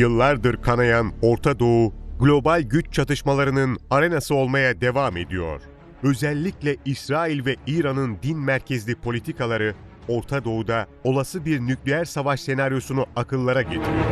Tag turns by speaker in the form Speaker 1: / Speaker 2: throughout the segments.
Speaker 1: Yıllardır kanayan Orta Doğu, global güç çatışmalarının arenası olmaya devam ediyor. Özellikle İsrail ve İran'ın din merkezli politikaları Orta Doğu'da olası bir nükleer savaş senaryosunu akıllara getiriyor.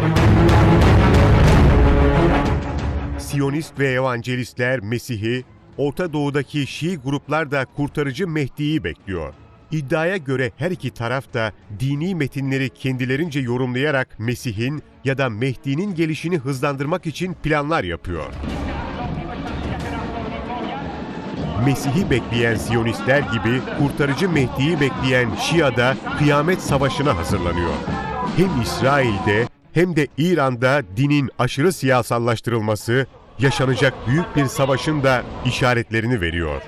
Speaker 1: Siyonist ve evangelistler Mesih'i, Orta Doğu'daki Şii gruplar da kurtarıcı Mehdi'yi bekliyor. İddiaya göre her iki taraf da dini metinleri kendilerince yorumlayarak Mesih'in ya da Mehdi'nin gelişini hızlandırmak için planlar yapıyor. Mesih'i bekleyen Siyonistler gibi kurtarıcı Mehdi'yi bekleyen Şia da kıyamet savaşına hazırlanıyor. Hem İsrail'de hem de İran'da dinin aşırı siyasallaştırılması yaşanacak büyük bir savaşın da işaretlerini veriyor.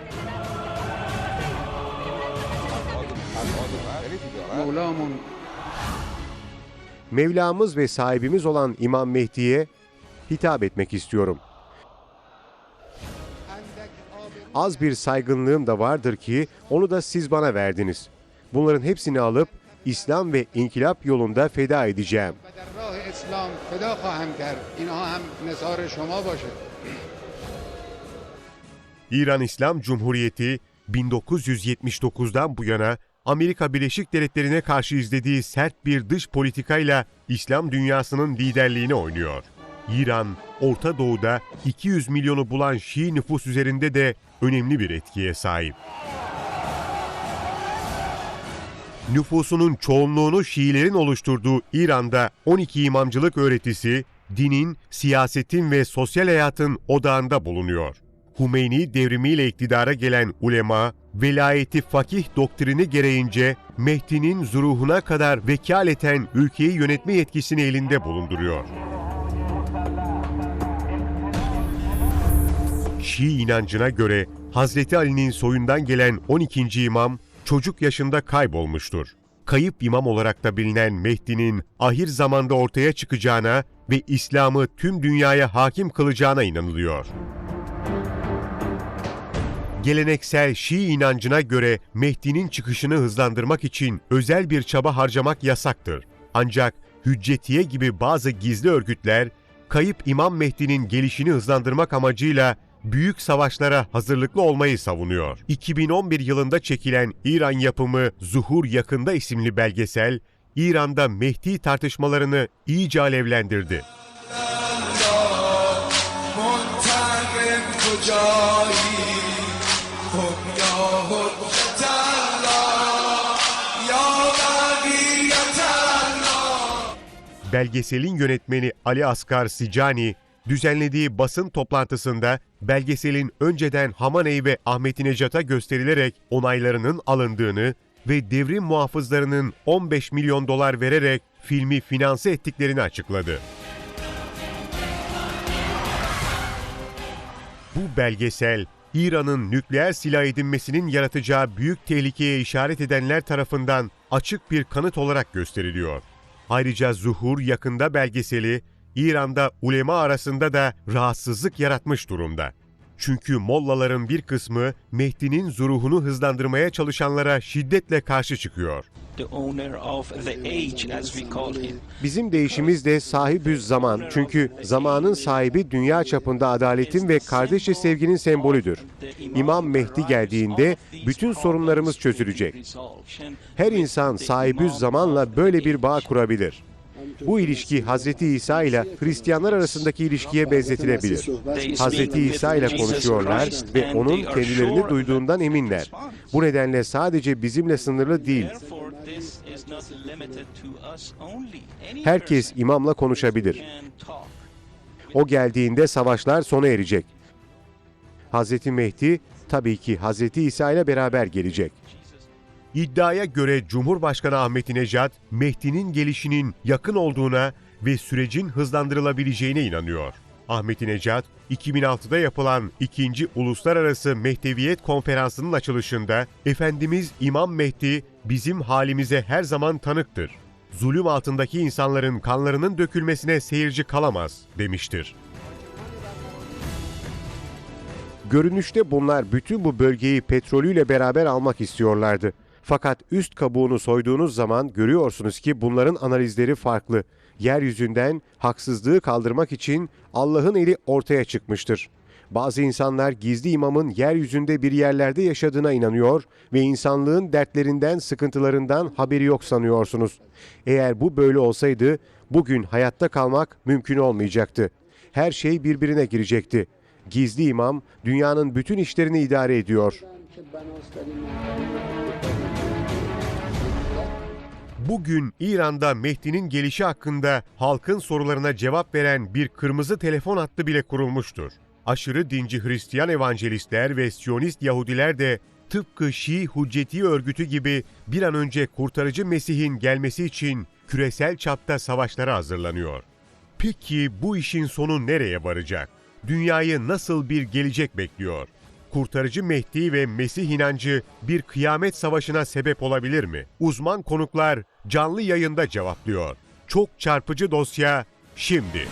Speaker 1: Mevlamız ve sahibimiz olan İmam Mehdi'ye hitap etmek istiyorum. Az bir saygınlığım da vardır ki onu da siz bana verdiniz. Bunların hepsini alıp İslam ve inkılap yolunda feda edeceğim. İran İslam Cumhuriyeti 1979'dan bu yana Amerika Birleşik Devletleri'ne karşı izlediği sert bir dış politikayla İslam dünyasının liderliğini oynuyor. İran, Orta Doğu'da 200 milyonu bulan Şii nüfus üzerinde de önemli bir etkiye sahip. Nüfusunun çoğunluğunu Şiilerin oluşturduğu İran'da 12 imamcılık öğretisi, dinin, siyasetin ve sosyal hayatın odağında bulunuyor. Humeyni devrimiyle iktidara gelen ulema, velayeti fakih doktrini gereğince Mehdi'nin zuruhuna kadar vekaleten ülkeyi yönetme yetkisini elinde bulunduruyor. Şii inancına göre Hazreti Ali'nin soyundan gelen 12. imam çocuk yaşında kaybolmuştur. Kayıp imam olarak da bilinen Mehdi'nin ahir zamanda ortaya çıkacağına ve İslam'ı tüm dünyaya hakim kılacağına inanılıyor. Geleneksel Şii inancına göre Mehdi'nin çıkışını hızlandırmak için özel bir çaba harcamak yasaktır. Ancak Hüccetiye gibi bazı gizli örgütler kayıp İmam Mehdi'nin gelişini hızlandırmak amacıyla büyük savaşlara hazırlıklı olmayı savunuyor. 2011 yılında çekilen İran yapımı Zuhur Yakında isimli belgesel, İran'da Mehdi tartışmalarını iyice alevlendirdi.
Speaker 2: Müzik
Speaker 1: Belgeselin yönetmeni Ali Asgar Sicani, düzenlediği basın toplantısında belgeselin önceden Hamaney ve Ahmetinecat'a gösterilerek onaylarının alındığını ve devrim muhafızlarının 15 milyon dolar vererek filmi finanse ettiklerini açıkladı. Bu belgesel, İran'ın nükleer silah edinmesinin yaratacağı büyük tehlikeye işaret edenler tarafından açık bir kanıt olarak gösteriliyor. Ayrıca Zuhur yakında belgeseli, İran'da ulema arasında da rahatsızlık yaratmış durumda. Çünkü mollaların bir kısmı Mehdi'nin zuruhunu hızlandırmaya çalışanlara şiddetle karşı çıkıyor. Bizim değişimiz de sahibüz zaman. Çünkü zamanın sahibi dünya çapında adaletin ve kardeşçe sevginin sembolüdür. İmam Mehdi geldiğinde bütün sorunlarımız çözülecek. Her insan sahibüz zamanla böyle bir bağ kurabilir. Bu ilişki Hazreti İsa ile Hristiyanlar arasındaki ilişkiye benzetilebilir. Hazreti İsa ile konuşuyorlar ve onun kendilerini duyduğundan eminler. Bu nedenle sadece bizimle sınırlı değil, herkes imamla konuşabilir. O geldiğinde savaşlar sona erecek. Hazreti Mehdi tabii ki Hazreti İsa ile beraber gelecek. İddiaya göre Cumhurbaşkanı Ahmetinejad, Mehdi'nin gelişinin yakın olduğuna ve sürecin hızlandırılabileceğine inanıyor. Ahmetinejad, 2006'da yapılan 2. Uluslararası Mehdeviyet Konferansı'nın açılışında Efendimiz İmam Mehdi bizim halimize her zaman tanıktır. Zulüm altındaki insanların kanlarının dökülmesine seyirci kalamaz demiştir. Görünüşte bunlar bütün bu bölgeyi petrolüyle beraber almak istiyorlardı. Fakat üst kabuğunu soyduğunuz zaman görüyorsunuz ki bunların analizleri farklı. Yeryüzünden haksızlığı kaldırmak için Allah'ın eli ortaya çıkmıştır. Bazı insanlar gizli imamın yeryüzünde bir yerlerde yaşadığına inanıyor ve insanlığın dertlerinden, sıkıntılarından haberi yok sanıyorsunuz. Eğer bu böyle olsaydı bugün hayatta kalmak mümkün olmayacaktı. Her şey birbirine girecekti. Gizli imam dünyanın bütün işlerini idare ediyor. Bugün İran'da Mehdi'nin gelişi hakkında halkın sorularına cevap veren bir kırmızı telefon hattı bile kurulmuştur. Aşırı dinci Hristiyan evangelistler ve Siyonist Yahudiler de tıpkı Şii Hücceti örgütü gibi bir an önce kurtarıcı Mesih'in gelmesi için küresel çapta savaşlara hazırlanıyor. Peki bu işin sonu nereye varacak? Dünyayı nasıl bir gelecek bekliyor? Kurtarıcı Mehdi ve Mesih inancı bir kıyamet savaşına sebep olabilir mi? Uzman konuklar canlı yayında cevaplıyor. Çok çarpıcı dosya şimdi.